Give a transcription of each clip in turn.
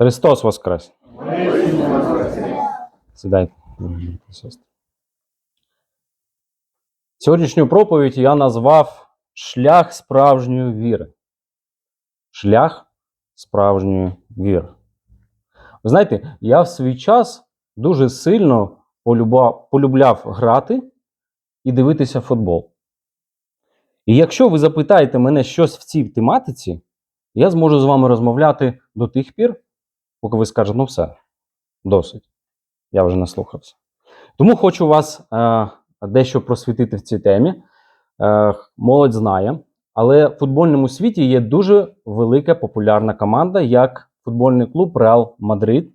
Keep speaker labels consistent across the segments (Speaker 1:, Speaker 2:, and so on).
Speaker 1: Христос Воскрес! Сідайте. Сьогоднішню проповідь я назвав Шлях справжньої віри. Шлях справжньої віри. Ви знаєте, я в свій час дуже сильно полюбляв грати і дивитися футбол. І якщо ви запитаєте мене щось в цій тематиці, я зможу з вами розмовляти до тих пір, поки ви скажете, ну все, досить. Я вже наслухався. Тому хочу вас е, дещо просвітити в цій темі. Е, молодь знає, але в футбольному світі є дуже велика популярна команда, як футбольний клуб Реал Мадрид,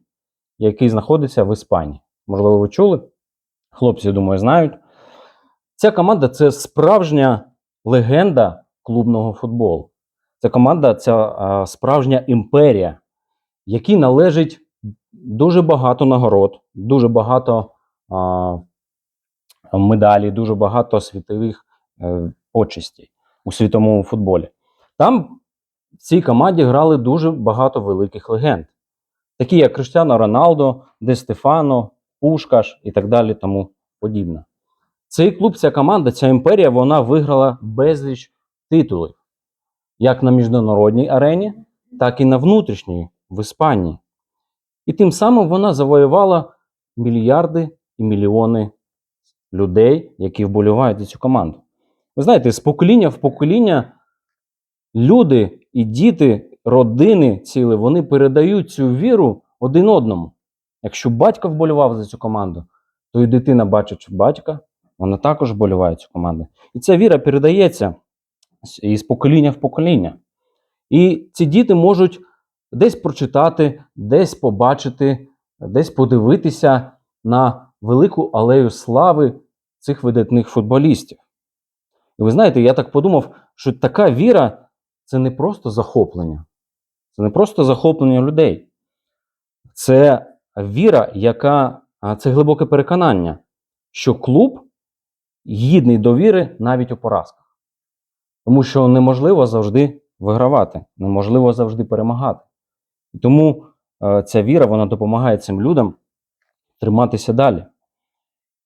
Speaker 1: який знаходиться в Іспанії. Можливо, ви чули? Хлопці, думаю, знають. Ця команда це справжня легенда клубного футболу. Ця команда це е, справжня імперія, якій належить дуже багато нагород, дуже багато а, медалей, дуже багато світових е, почестей у світовому футболі. Там в цій команді грали дуже багато великих легенд, такі як Криштиано Роналдо, Де Стефано, Пушкаш і так далі, тому подібне. Цей клуб, ця команда, ця імперія, вона виграла безліч титулів, як на міжнародній арені, так і на внутрішній в Іспанії. І тим самим вона завоювала мільярди і мільйони людей, які вболівають за цю команду. Ви знаєте, з покоління в покоління люди і діти, родини цілі, вони передають цю віру один одному. Якщо батько вболівав за цю команду, то і дитина бачить батька, вона також вболіває цю команду. І ця віра передається із покоління в покоління. І ці діти можуть десь прочитати, десь побачити, десь подивитися на велику алею слави цих видатних футболістів. І ви знаєте, я так подумав, що така віра це не просто захоплення, це не просто захоплення людей. Це віра, яка це глибоке переконання, що клуб гідний довіри навіть у поразках. Тому що неможливо завжди вигравати, неможливо завжди перемагати. І тому е, ця віра вона допомагає цим людям триматися далі.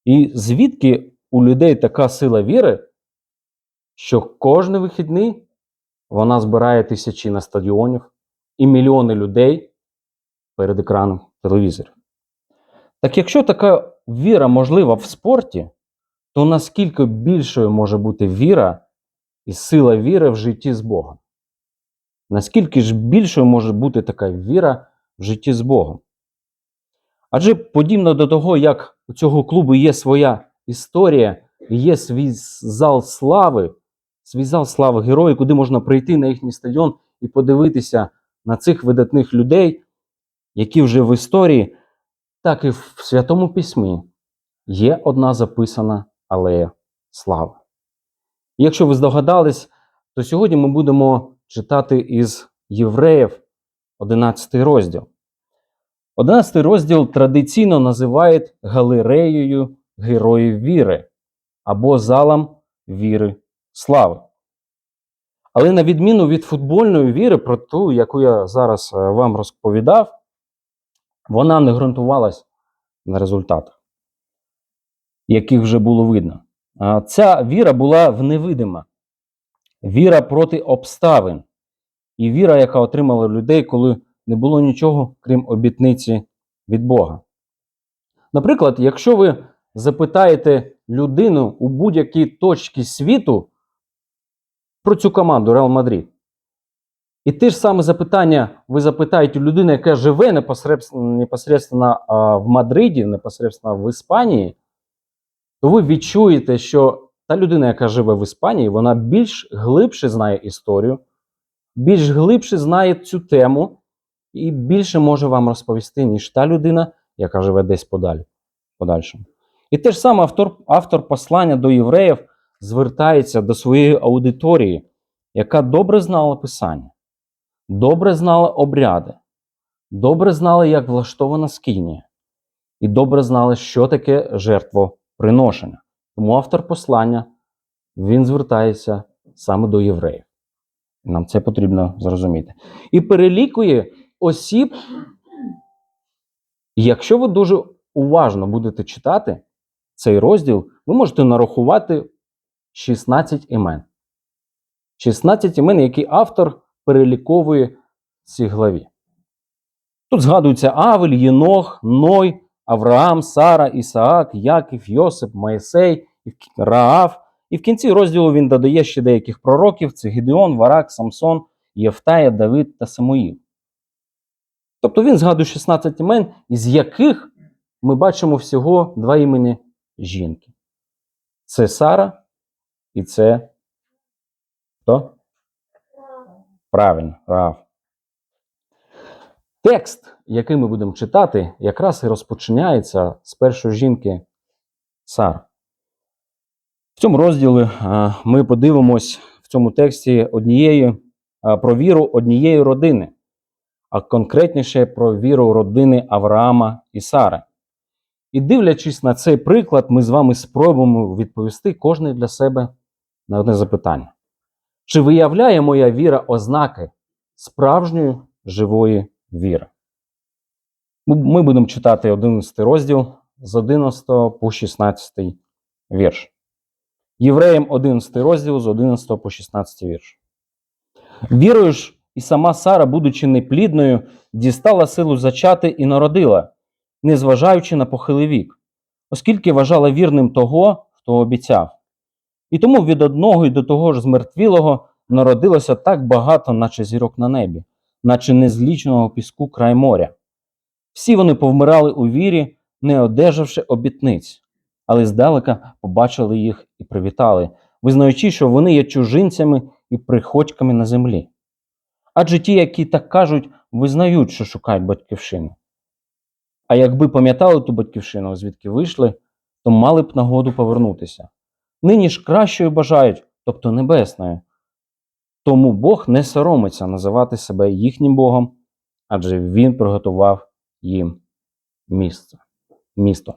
Speaker 1: І звідки у людей така сила віри, що кожні вихідний вона збирає тисячі на стадіонів і мільйони людей перед екраном телевізорів. Так якщо така віра можлива в спорті, то наскільки більшою може бути віра і сила віри в житті з Богом? Наскільки ж більшою може бути така віра в житті з Богом? Адже подібно до того, як у цього клубу є своя історія, є свій зал слави, свій зал слави героїв, куди можна прийти на їхній стадіон і подивитися на цих видатних людей, які вже в історії, так і в Святому Письмі є одна записана алея слави. Якщо ви здогадались, то сьогодні ми будемо читати із Євреїв 11 розділ. 11 розділ традиційно називають галереєю героїв віри або залом віри слави. Але на відміну від футбольної віри, про ту, яку я зараз е, вам розповідав, вона не ґрунтувалась на результатах, яких вже було видно. Ця віра була в невидима, віра проти обставин, і віра, яка отримала людей, коли не було нічого, крім обітниці від Бога. Наприклад, якщо ви запитаєте людину у будь-якій точці світу про цю команду Реал Мадрид, і те ж саме запитання ви запитаєте у людини, яка живе непосредственно в Мадриді, непосредственно в Іспанії, то ви відчуєте, що та людина, яка живе в Іспанії, вона більш глибше знає історію, більш глибше знає цю тему і більше може вам розповісти, ніж та людина, яка живе десь подалі, подальшому. І те ж саме автор, автор послання до євреїв звертається до своєї аудиторії, яка добре знала Писання, добре знала обряди, добре знала, як влаштована скинія, і добре знали, що таке жертвоприношення. Тому автор послання він звертається саме до євреїв. Нам це потрібно зрозуміти. І перелікує осіб, якщо ви дуже уважно будете читати цей розділ, ви можете нарахувати 16 імен. 16 імен, які автор переліковує в цій главі. Тут згадуються Авель, Єнох, Ной, Авраам, Сара, Ісаак, Яків, Йосип, Моїсей, Раав. І в кінці розділу він додає ще деяких пророків: це Гідеон, Варак, Самсон, Євтая, Давид та Самуїл. Тобто він згадує 16 імен, із яких ми бачимо всього два імені жінки. Це Сара і це хто? Правильно, Раав. Текст, який ми будемо читати, якраз і розпочинається з першої жінки Сар. В цьому розділі ми подивимось в цьому тексті однієї про віру однієї родини, а конкретніше про віру родини Авраама і Сари. І дивлячись на цей приклад, ми з вами спробуємо відповісти кожний для себе на одне запитання: чи виявляє моя віра ознаки справжньої живої віри? Ми будемо читати 11 розділ з 11 по 16 вірш. Євреям 11 розділ з 11 по 16 вірш. Вірою ж, і сама Сара, будучи неплідною, дістала силу зачати і народила, незважаючи на похилий вік, оскільки вважала вірним того, хто обіцяв. І тому від одного і до того ж змертвілого народилося так багато, наче зірок на небі, наче незліченого піску край моря. Всі вони повмирали у вірі, не одержавши обітниць, але здалека побачили їх і привітали, визнаючи, що вони є чужинцями і приходьками на землі. Адже ті, які так кажуть, визнають, що шукають батьківщину. А якби пам'ятали ту батьківщину, звідки вийшли, то мали б нагоду повернутися. Нині ж кращою бажають, тобто небесною. Тому Бог не соромиться називати себе їхнім Богом, адже Він приготував їм місце, місто.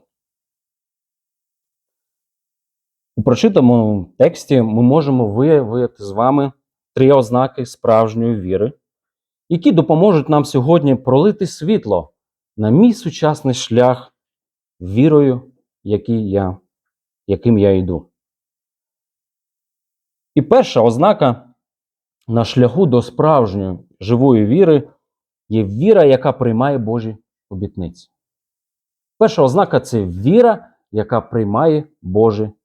Speaker 1: У прочитаному тексті ми можемо виявити з вами три ознаки справжньої віри, які допоможуть нам сьогодні пролити світло на мій сучасний шлях вірою, який я, яким я йду. І перша ознака на шляху до справжньої живої віри є віра, яка приймає Божі обітниці. Перша ознака це віра, яка приймає Божі обітниці.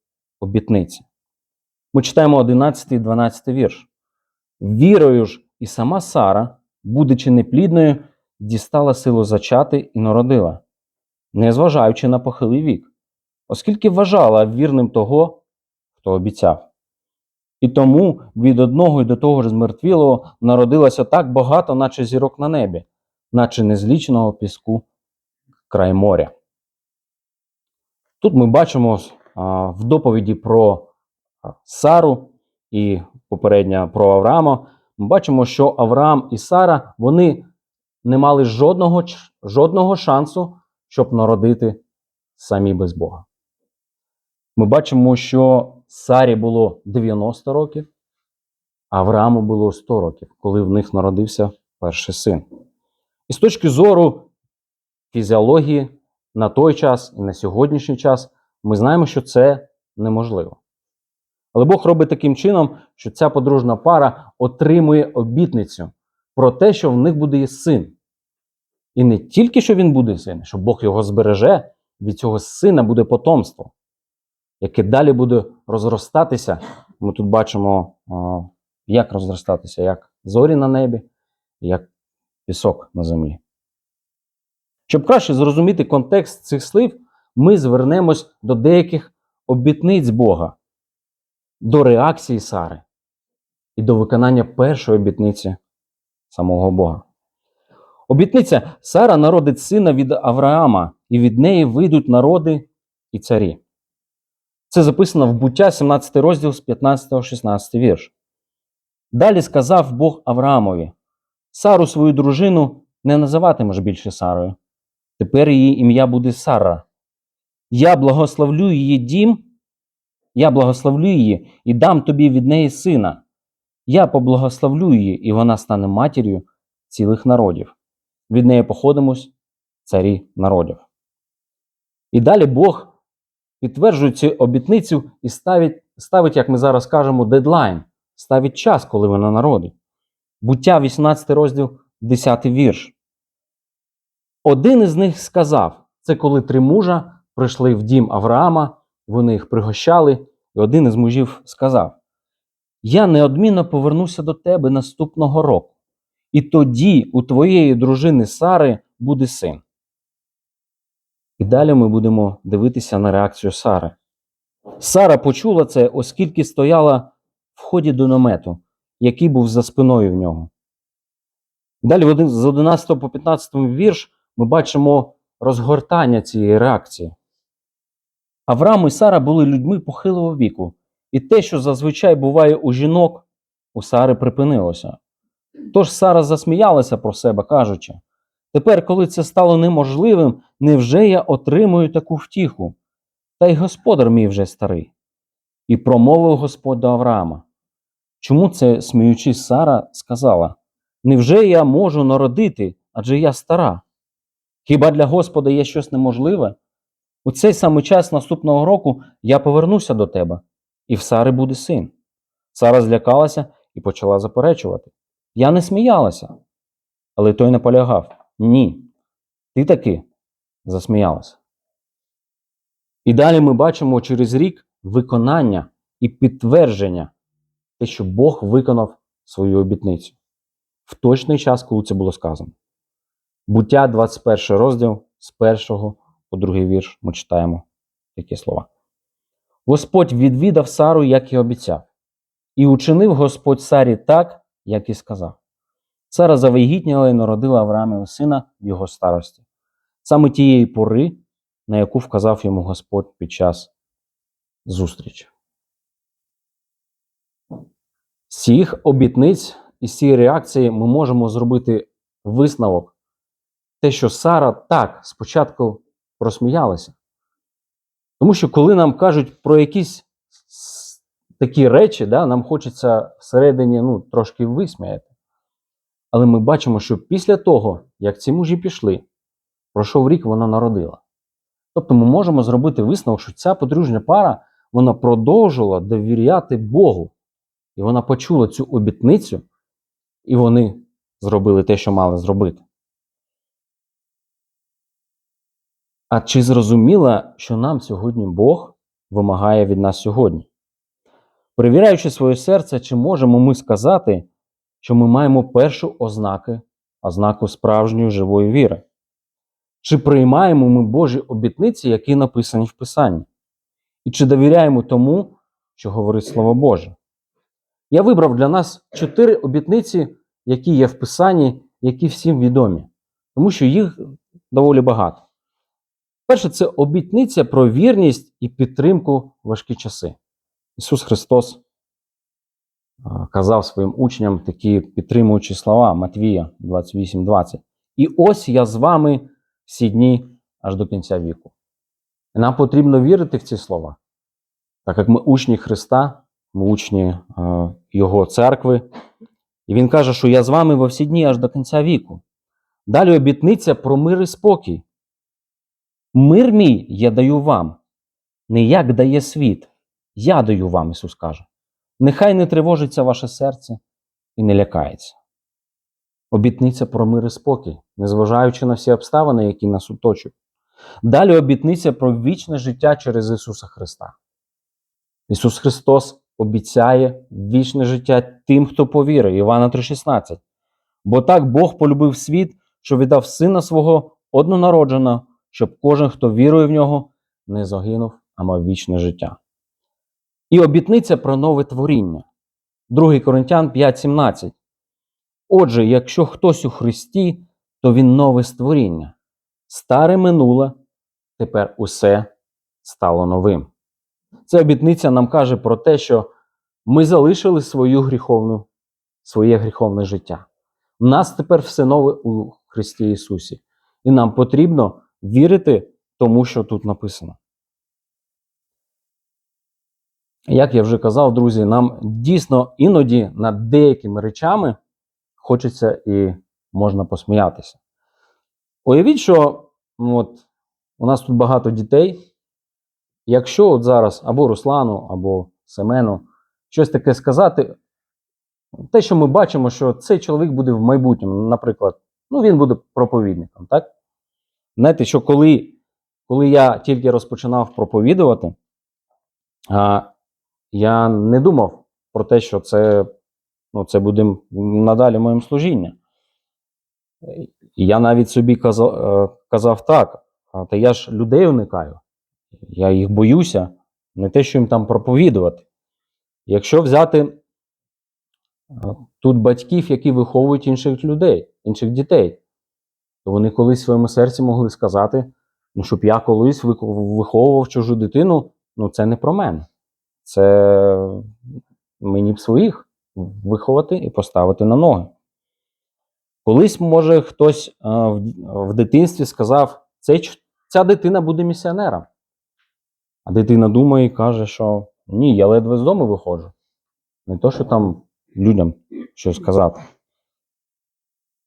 Speaker 1: Ми читаємо 11 і 12 вірш. Вірою ж і сама Сара, будучи неплідною, дістала силу зачати і народила, незважаючи на похилий вік, оскільки вважала вірним того, хто обіцяв. І тому від одного і до того ж змертвілого народилося так багато, наче зірок на небі, наче незліченого піску край моря. Тут ми бачимо в доповіді про Сару і попередньо про Авраама. Ми бачимо, що Авраам і Сара вони не мали жодного, жодного шансу, щоб народити самі без Бога. Ми бачимо, що Сарі було 90 років, а Аврааму було 100 років, коли в них народився перший син. І з точки зору фізіології на той час і на сьогоднішній час ми знаємо, що це неможливо. Але Бог робить таким чином, що ця подружна пара отримує обітницю про те, що в них буде син. І не тільки що він буде син, що Бог його збереже, від цього сина буде потомство, яке далі буде розростатися. Ми тут бачимо, як розростатися, як зорі на небі, як пісок на землі. Щоб краще зрозуміти контекст цих слів, ми звернемось до деяких обітниць Бога, до реакції Сари і до виконання першої обітниці самого Бога. Обітниця Сара народить сина від Авраама, і від неї вийдуть народи і царі. Це записано в буття 17 розділ з 15-16 вірш. Далі сказав Бог Авраамові: Сару свою дружину не називатимеш більше Сарою. Тепер її ім'я буде Сара. Я благословлю її дім, я благословлю її і дам тобі від неї сина. Я поблагословлю її, і вона стане матір'ю цілих народів. Від неї походимось царі народів. І далі Бог підтверджує цю обітницю і ставить, ставить, як ми зараз кажемо, дедлайн, ставить час, коли вона народить. Буття, 18 розділ, 10 вірш. Один із них сказав: це коли три мужа прийшли в дім Авраама, вони їх пригощали, і один із мужів сказав: Я неодмінно повернуся до тебе наступного року, і тоді у твоєї дружини Сари буде син. І далі ми будемо дивитися на реакцію Сари. Сара почула це, оскільки стояла в ході до намету, який був за спиною в нього. Далі з 11 по 15 вірш ми бачимо розгортання цієї реакції. Авраам і Сара були людьми похилого віку, і те, що зазвичай буває у жінок, у Сари припинилося. Тож Сара засміялася про себе, кажучи: тепер, коли це стало неможливим, невже я отримую таку втіху? Та й господар мій вже старий. І промовив Господь до Авраама. Чому це, сміючись, Сара сказала: Невже я можу народити, адже я стара? Хіба для Господа є щось неможливе? У цей самий час наступного року я повернуся до тебе, і в Сари буде син. Сара злякалася і почала заперечувати. Я не сміялася. Але той наполягав: Ні, ти таки засміялася. І далі ми бачимо через рік виконання і підтвердження, те, що Бог виконав свою обітницю в точний час, коли це було сказано. Буття, 21 розділ з 1 по 2 вірш ми читаємо такі слова. Господь відвідав Сару, як і обіцяв, і учинив Господь Сарі так, як і сказав. Сара завагітніла і народила Авраамові сина в його старості, саме тієї пори, на яку вказав йому Господь під час зустрічі. З цих обітниць і з цієї реакції ми можемо зробити висновок, те, що Сара так спочатку просміялася. Тому що коли нам кажуть про якісь такі речі, да, нам хочеться всередині ну, трошки висміяти. Але ми бачимо, що після того, як ці мужі пішли, пройшов рік, вона народила. Тобто ми можемо зробити висновок, що ця подружня пара вона продовжувала довіряти Богу. І вона почула цю обітницю, і вони зробили те, що мали зробити. А чи зрозуміла, що нам сьогодні Бог вимагає від нас сьогодні? Перевіряючи своє серце, чи можемо ми сказати, що ми маємо першу ознаки, ознаку справжньої живої віри? Чи приймаємо ми Божі обітниці, які написані в Писанні? І чи довіряємо тому, що говорить Слово Боже? Я вибрав для нас чотири обітниці, які є в Писанні, які всім відомі, тому що їх доволі багато. Перше, це обітниця про вірність і підтримку в важкі часи. Ісус Христос казав своїм учням такі підтримуючі слова Матвія 28:20. І ось я з вами всі дні аж до кінця віку. Нам потрібно вірити в ці слова, так як ми учні Христа, ми учні е, Його церкви. І Він каже, що я з вами во всі дні аж до кінця віку. Далі обітниця про мир і спокій. Мир мій я даю вам, не як дає світ. Я даю вам, Ісус каже. Нехай не тривожиться ваше серце і не лякається. Обітниця про мир і спокій, незважаючи на всі обставини, які нас оточують. Далі обітниця про вічне життя через Ісуса Христа. Ісус Христос обіцяє вічне життя тим, хто повірить. Івана 3,16. Бо так Бог полюбив світ, що віддав Сина свого однонародженого, щоб кожен, хто вірує в нього, не загинув, а мав вічне життя. І обітниця про нове творіння. 2 Коринтян 5,17. Отже, якщо хтось у Христі, то він нове створіння. Старе минуле, тепер усе стало новим. Ця обітниця нам каже про те, що ми залишили свою гріховну, своє гріховне життя. У нас тепер все нове у Христі Ісусі. І нам потрібно вірити тому, що тут написано. Як я вже казав, друзі, нам дійсно іноді над деякими речами хочеться і можна посміятися. Уявіть, що ну, от, у нас тут багато дітей. Якщо от зараз або Руслану, або Семену щось таке сказати, те, що ми бачимо, що цей чоловік буде в майбутньому, наприклад, ну він буде проповідником, так? Знаєте, що коли, коли я тільки розпочинав проповідувати, а, я не думав про те, що це, ну, це буде надалі моїм служінням. Я навіть собі казав, е, казав так, та я ж людей уникаю, я їх боюся, не те, що їм там проповідувати. Якщо взяти е, тут батьків, які виховують інших людей, інших дітей, то вони колись в своєму серці могли сказати, ну, щоб я колись виховував чужу дитину, ну це не про мене. Це мені б своїх виховати і поставити на ноги. Колись, може, хтось е, в, в дитинстві сказав, «Цей ця дитина буде місіонером. А дитина думає і каже, що ні, я ледве з дому виходжу. Не то, що там людям щось казати.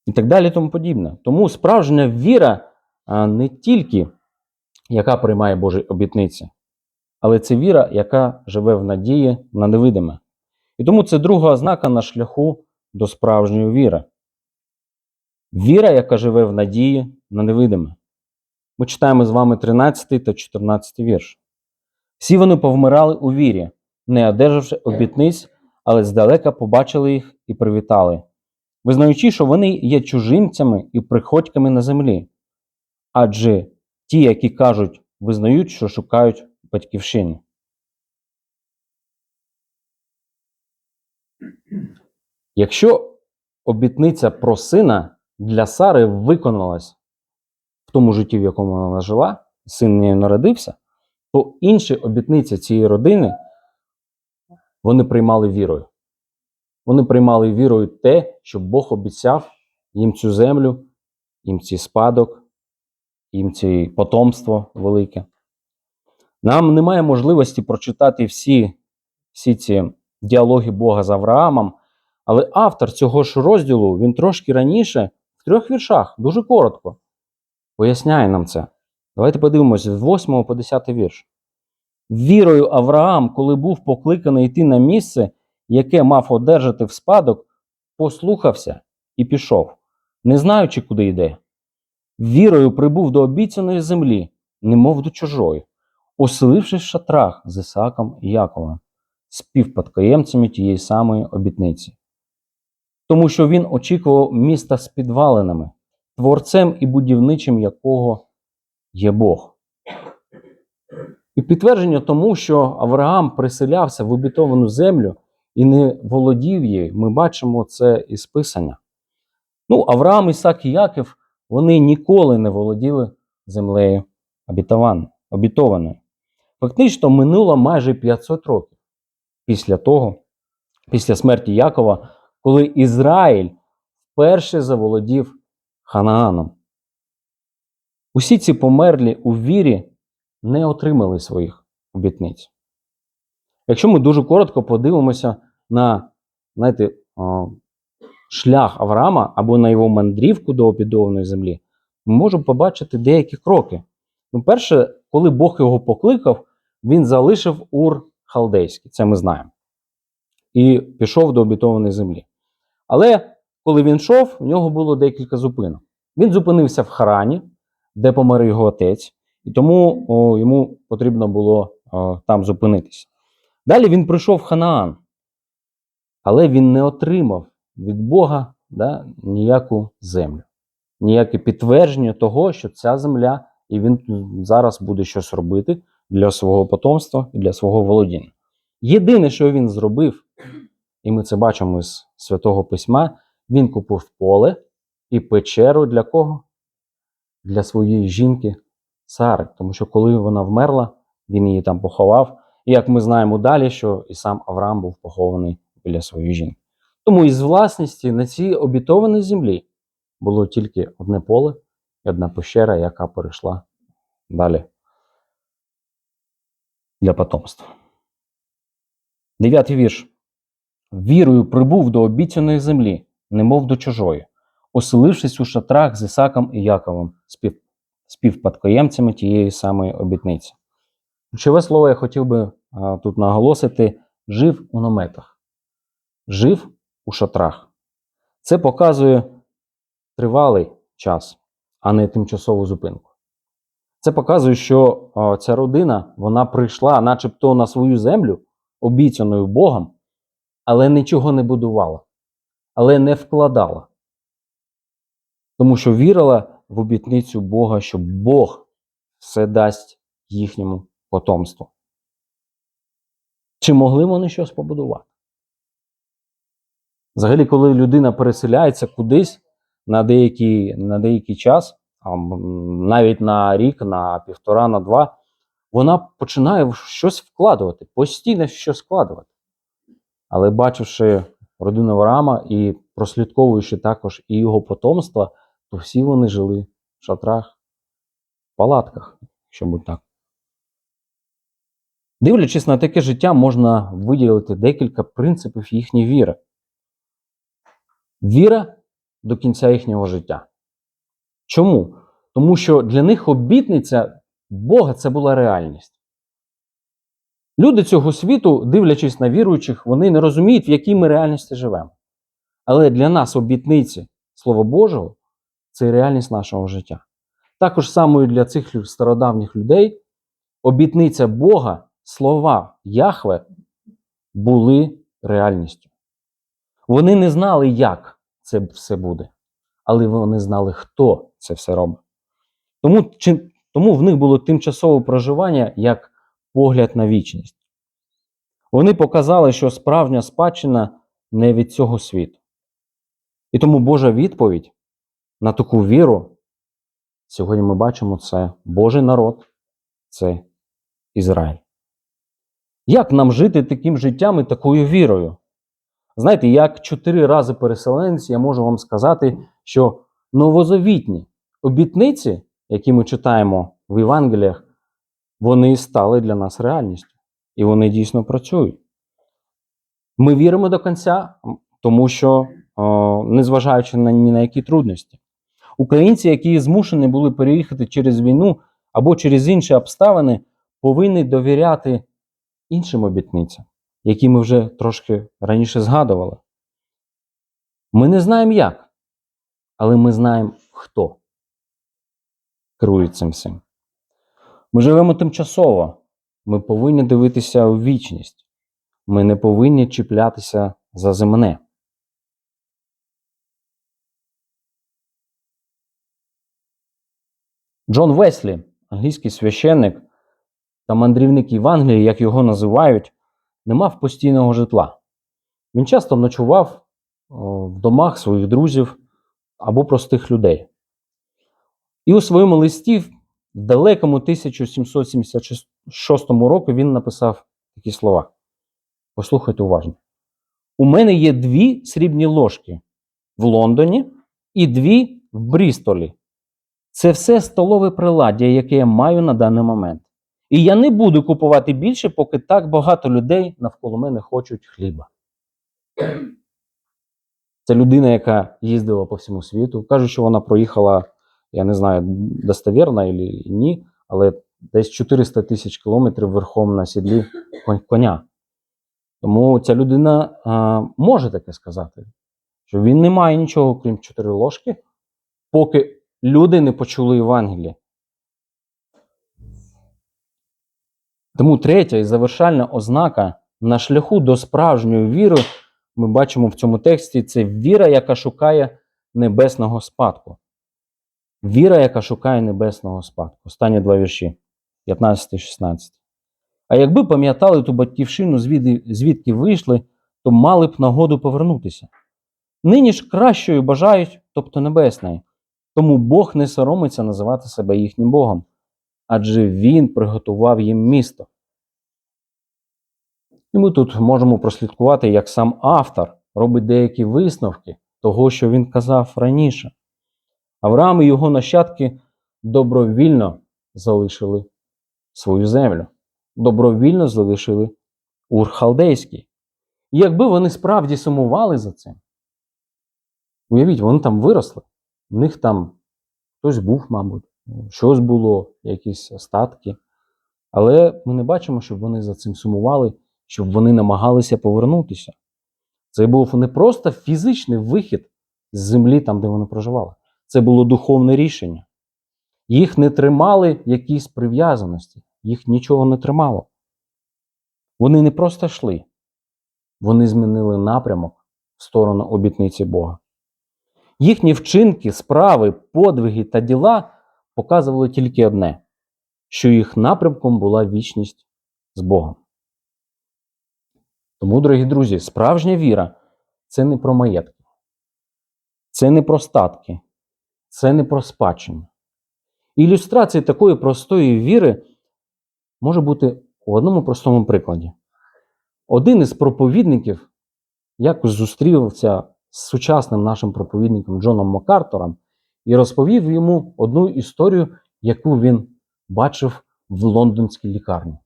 Speaker 1: І так далі, тому подібне. Тому справжня віра не тільки яка приймає Божі обітниці, але це віра, яка живе в надії на невидиме. І тому це друга ознака на шляху до справжньої віри. Віра, яка живе в надії на невидиме. Ми читаємо з вами 13 та 14 вірш. Всі вони повмирали у вірі, не одержавши обітниць, але здалека побачили їх і привітали, визнаючи, що вони є чужинцями і приходьками на землі. Адже ті, які кажуть, визнають, що шукають батьківщини. Якщо обітниця про сина для Сари виконалась в тому житті, в якому вона жила, син нею народився, то інші обітниці цієї родини вони приймали вірою. Вони приймали вірою те, що Бог обіцяв їм цю землю, їм цей спадок, їм це потомство велике. Нам немає можливості прочитати всі, всі ці діалоги Бога з Авраамом, але автор цього ж розділу він трошки раніше, в трьох віршах, дуже коротко, поясняє нам це. Давайте подивимось з 8 по 10 вірш. Вірою Авраам, коли був покликаний йти на місце, яке мав одержати в спадок, послухався і пішов, не знаючи, куди йде. Вірою прибув до обіцяної землі, немов до чужої, оселившись в шатрах з Ісаком і Яковом, співпадкоємцями тієї самої обітниці. Тому що він очікував міста з підвалинами, творцем і будівничим якого є Бог. І підтвердження тому, що Авраам приселявся в обітовану землю і не володів її, ми бачимо це із Писання. Ну, Авраам, Ісак і Яків, вони ніколи не володіли землею обітованою. Фактично, минуло майже 500 років після того, після смерті Якова, коли Ізраїль вперше заволодів Ханааном. Усі ці померлі у вірі не отримали своїх обітниць. Якщо ми дуже коротко подивимося на знаєте, шлях Авраама або на його мандрівку до обідованої землі, ми можемо побачити деякі кроки. Ну, перше, коли Бог його покликав, він залишив Ур Халдейський, це ми знаємо, і пішов до обітованої землі. Але коли він йшов, в нього було декілька зупинок. Він зупинився в Харані, де помер його отець, і тому о, йому потрібно було о, там зупинитися. Далі він прийшов в Ханаан, але він не отримав від Бога да, ніяку землю, ніяке підтвердження того, що ця земля, і він зараз буде щось робити для свого потомства і для свого володіння. Єдине, що він зробив, і ми це бачимо з Святого Письма, він купив поле і печеру для кого? Для своєї жінки Сари. Тому що коли вона вмерла, він її там поховав. І як ми знаємо далі, що і сам Авраам був похований біля своєї жінки. Тому із власності на цій обітованій землі було тільки одне поле і одна пещера, яка перейшла далі для потомства. Дев'ятий вірш. Вірою прибув до обіцяної землі, немов до чужої, оселившись у шатрах з Ісаком і Яковом, спів... співпадкоємцями тієї самої обітниці. Ключове слово я хотів би а, тут наголосити: жив у наметах, жив у шатрах. Це показує тривалий час, а не тимчасову зупинку. Це показує, що а, ця родина вона прийшла, начебто, на свою землю, обіцяною Богом, але нічого не будувала, але не вкладала. Тому що вірила в обітницю Бога, що Бог все дасть їхньому потомству. Чи могли вони щось побудувати? Взагалі, коли людина переселяється кудись на деякий, на деякий час, навіть на рік, на півтора, на два, вона починає щось вкладувати, постійно щось вкладувати. Але бачивши родину Авраама і прослідковуючи також і його потомство, то всі вони жили в шатрах, в палатках, якщо будь так. Дивлячись на таке життя, можна виділити декілька принципів їхньої віри. Віра до кінця їхнього життя. Чому? Тому що для них обітниця Бога це була реальність. Люди цього світу, дивлячись на віруючих, вони не розуміють, в якій ми реальності живемо. Але для нас обітниці Слова Божого це реальність нашого життя. Також саме для цих стародавніх людей обітниця Бога, слова Яхве були реальністю. Вони не знали, як це все буде, але вони знали, хто це все робить. Тому, чи, тому в них було тимчасове проживання як погляд на вічність. Вони показали, що справжня спадщина не від цього світу. І тому Божа відповідь на таку віру, сьогодні ми бачимо, це Божий народ, це Ізраїль. Як нам жити таким життям і такою вірою? Знаєте, як чотири рази переселенець, я можу вам сказати, що новозавітні обітниці, які ми читаємо в Євангеліях, вони стали для нас реальністю. І вони дійсно працюють. Ми віримо до кінця, тому що, о, незважаючи на ні на які трудності, українці, які змушені були переїхати через війну або через інші обставини, повинні довіряти іншим обітницям, які ми вже трошки раніше згадували. Ми не знаємо як, але ми знаємо, хто керує цим всім. Ми живемо тимчасово. Ми повинні дивитися у вічність. Ми не повинні чіплятися за земне. Джон Веслі, англійський священник та мандрівник Євангелії, як його називають, не мав постійного житла. Він часто ночував в домах своїх друзів або простих людей. І у своєму листі в далекому 1776 року він написав такі слова. Послухайте уважно. У мене є дві срібні ложки в Лондоні і дві в Брістолі. Це все столове приладдя, яке я маю на даний момент. І я не буду купувати більше, поки так багато людей навколо мене хочуть хліба. Це людина, яка їздила по всьому світу. Кажуть, що вона проїхала, я не знаю, достовірно або ні, але десь 400 тисяч кілометрів верхом на сідлі коня. Тому ця людина а, може таке сказати, що він не має нічого, крім чотири ложки, поки люди не почули Євангелія. Тому третя і завершальна ознака на шляху до справжньої віри ми бачимо в цьому тексті це віра, яка шукає небесного спадку. Віра, яка шукає небесного спадку. Останні два вірші, 15 і 16. А якби пам'ятали ту батьківщину, звідки, вийшли, то мали б нагоду повернутися. Нині ж кращою бажають, тобто небесної. Тому Бог не соромиться називати себе їхнім Богом, адже Він приготував їм місто. І ми тут можемо прослідкувати, як сам автор робить деякі висновки того, що він казав раніше. Авраам і його нащадки добровільно залишили свою землю, добровільно залишили Ур Халдейський. І якби вони справді сумували за цим, уявіть, вони там виросли, в них там хтось був, мабуть, щось було, якісь остатки. Але ми не бачимо, щоб вони за цим сумували, щоб вони намагалися повернутися. Це був не просто фізичний вихід з землі, там, де вони проживали. Це було духовне рішення. Їх не тримали якісь прив'язаності, їх нічого не тримало. Вони не просто йшли, вони змінили напрямок в сторону обітниці Бога. Їхні вчинки, справи, подвиги та діла показували тільки одне, що їх напрямком була вічність з Богом. Тому, дорогі друзі, справжня віра це не про маєтки, це не про статки, це не про спадщину. Ілюстрація такої простої віри може бути у одному простому прикладі. Один із проповідників якось зустрівся з сучасним нашим проповідником Джоном Макартором і розповів йому одну історію, яку він бачив в лондонській лікарні.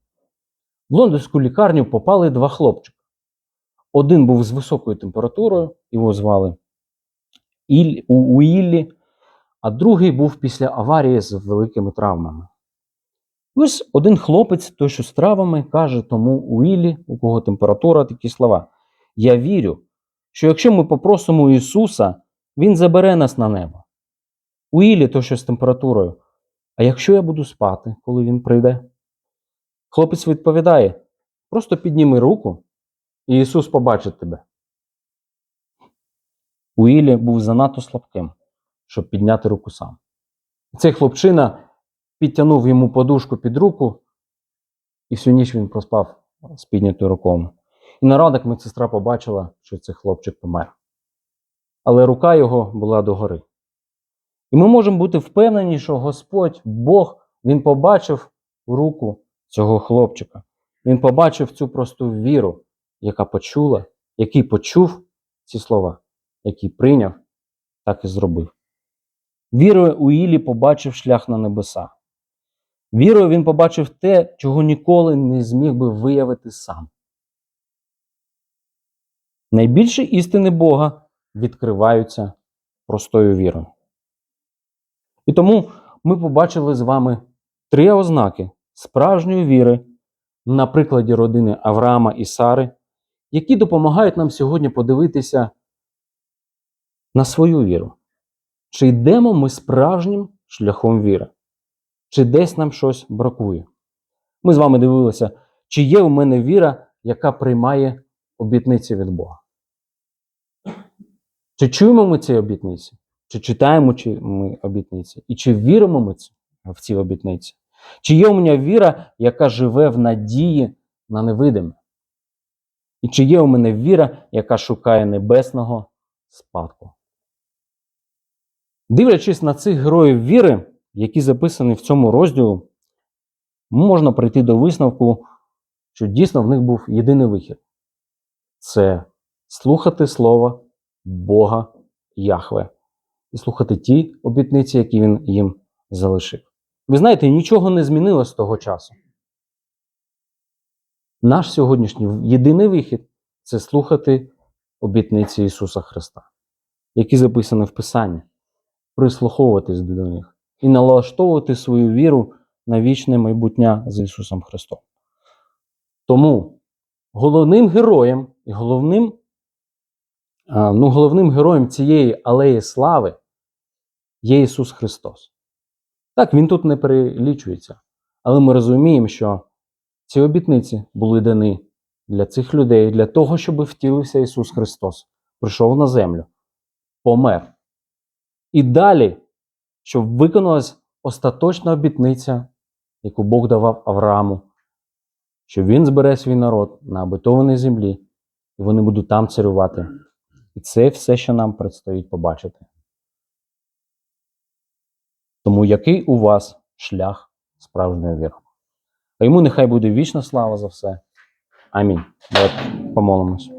Speaker 1: В лондонську лікарню попали два хлопчика. Один був з високою температурою, його звали Іль, Уіллі, а другий був після аварії з великими травмами. Ось один хлопець, той, що з травами, каже тому Уіллі, у кого температура, такі слова: Я вірю, що якщо ми попросимо Ісуса, Він забере нас на небо. Уіллі, той, що з температурою. А якщо я буду спати, коли він прийде? Хлопець відповідає: просто підніми руку, і Ісус побачить тебе. Уіллі був занадто слабким, щоб підняти руку сам. Цей хлопчина підтягнув йому подушку під руку, і всю ніч він проспав з піднятою рукою. І на ранок медсестра побачила, що цей хлопчик помер. Але рука його була догори. І ми можемо бути впевнені, що Господь, Бог, Він побачив руку цього хлопчика. Він побачив цю просту віру, яка почула, який почув ці слова, який прийняв, так і зробив. Вірою Уілі побачив шлях на небеса. Вірою він побачив те, чого ніколи не зміг би виявити сам. Найбільші істини Бога відкриваються простою вірою. І тому ми побачили з вами три ознаки справжньої віри на прикладі родини Авраама і Сари, які допомагають нам сьогодні подивитися на свою віру. Чи йдемо ми справжнім шляхом віри? Чи десь нам щось бракує? Ми з вами дивилися, чи є у мене віра, яка приймає обітниці від Бога. Чи чуємо ми ці обітниці? Чи читаємо чи ми обітниці? І чи віримо ми в ці обітниці? Чи є у мене віра, яка живе в надії на невидиме? І чи є у мене віра, яка шукає небесного спадку? Дивлячись на цих героїв віри, які записані в цьому розділу, можна прийти до висновку, що дійсно в них був єдиний вихід це слухати Слово Бога Яхве і слухати ті обітниці, які він їм залишив. Ви знаєте, нічого не змінилось з того часу. Наш сьогоднішній єдиний вихід це слухати обітниці Ісуса Христа, які записані в Писанні, прислуховуватись до них і налаштовувати свою віру на вічне майбутнє з Ісусом Христом. Тому головним героєм і головним, ну, головним героєм цієї алеї слави є Ісус Христос. Так, Він тут не перелічується, але ми розуміємо, що ці обітниці були дані для цих людей, для того, щоб втілився Ісус Христос, прийшов на землю, помер. І далі, щоб виконалась остаточна обітниця, яку Бог давав Аврааму, що він збере свій народ на обетованій землі, і вони будуть там царювати. І це все, що нам предстоїть побачити. Тому який у вас шлях справжньої віри? А йому нехай буде вічна слава за все. Амінь. Давайте помолимось.